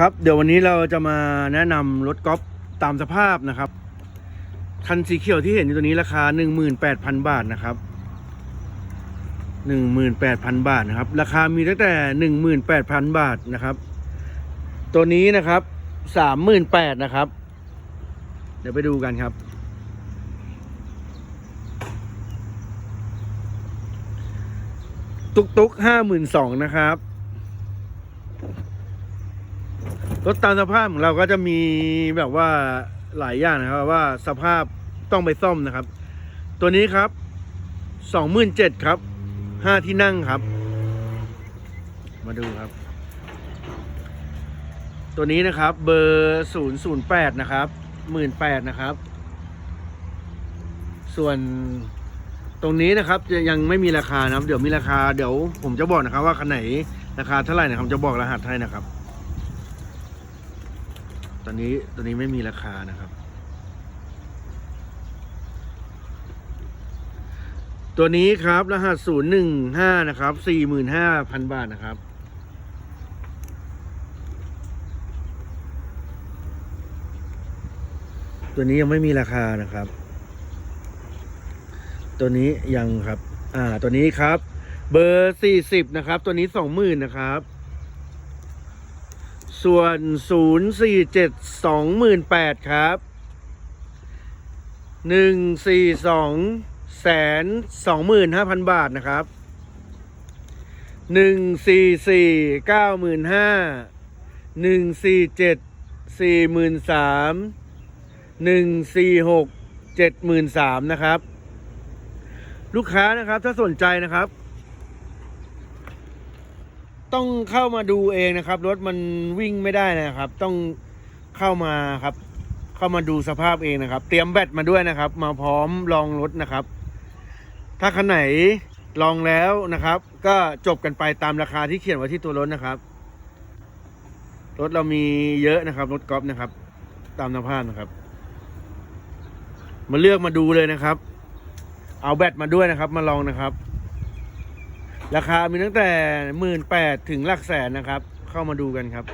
ครับ เดี๋ยววันนี้เราจะมาแนะนำรถกอล์ฟตามสภาพนะครับ คันสีเขียวที่เห็นอยู่ตัวนี้ราคา 18,000 บาทนะครับ 18,000 บาทนะครับ ราคามีตั้งแต่ 18,000 บาทนะครับ ตัวนี้นะครับ 38,000นะครับ เดี๋ยวไปดูกันครับตุกตุกห้าหมื่นสองนะครับ รถตามสภาพของเราก็จะมีแบบว่าหลายอย่างนะครับ ว่าสภาพต้องไปซ่อมนะครับ ตัวนี้ครับสองหมื่นเจ็ดครับห้าที่นั่งครับ มาดูครับ ตัวนี้นะครับ เบอร์ศูนย์ศูนย์แปดนะครับหมื่นแปดนะครับ ส่วนตรงนี้นะครับจะยังไม่มีราคานะครับ เดี๋ยวมีราคาเดี๋ยวผมจะบอกนะครับ ว่าคันไหนราคาเท่าไหร่นะครับจะบอกรหัสให้นะครับ ตอนนี้ตัวนี้ไม่มีราคานะครับ ตัวนี้ครับรหัสศูนย์หนึ่งห้านะครับสี่หมื่นห้าพันบาทนะครับตัวนี้ยังไม่มีราคานะครับ ตัวนี้ยังครับ อ่า ตัวนี้ครับ เบอร์สี่สิบนะครับ ตัวนี้สองหมื่นนะครับ ส่วนศูนย์สี่เจ็ดสองหมื่นแปดครับหนึ่งสี่สองแสนสองหมื่นห้าพันบาทนะครับหนึ่งสี่สี่เก้าหมื่นห้าหนึ่งสี่เจ็ดสี่หมื่นสามหนึ่งสี่หกเจ็ดหมื่นสามนะครับ ลูกค้านะครับถ้าสนใจนะครับ ต้องเข้ามาดูเองนะครับ รถมันวิ่งไม่ได้นะครับ ต้องเข้ามาครับ เข้ามาดูสภาพเองนะครับ เตรียมแบตมาด้วยนะครับ มาพร้อมลองรถนะครับ ถ้าคันไหนลองแล้วนะครับ ก็จบกันไปตามราคาที่เขียนไว้ที่ตัวรถนะครับ รถเรามีเยอะนะครับ รถกอล์ฟนะครับ ตามสภาพนะครับ มาเลือกมาดูเลยนะครับ เอาแบตมาด้วยนะครับ มาลองนะครับ ราคามีตั้งแต่หมื่นแปดถึงหลักแสนนะครับ เข้ามาดูกันครับ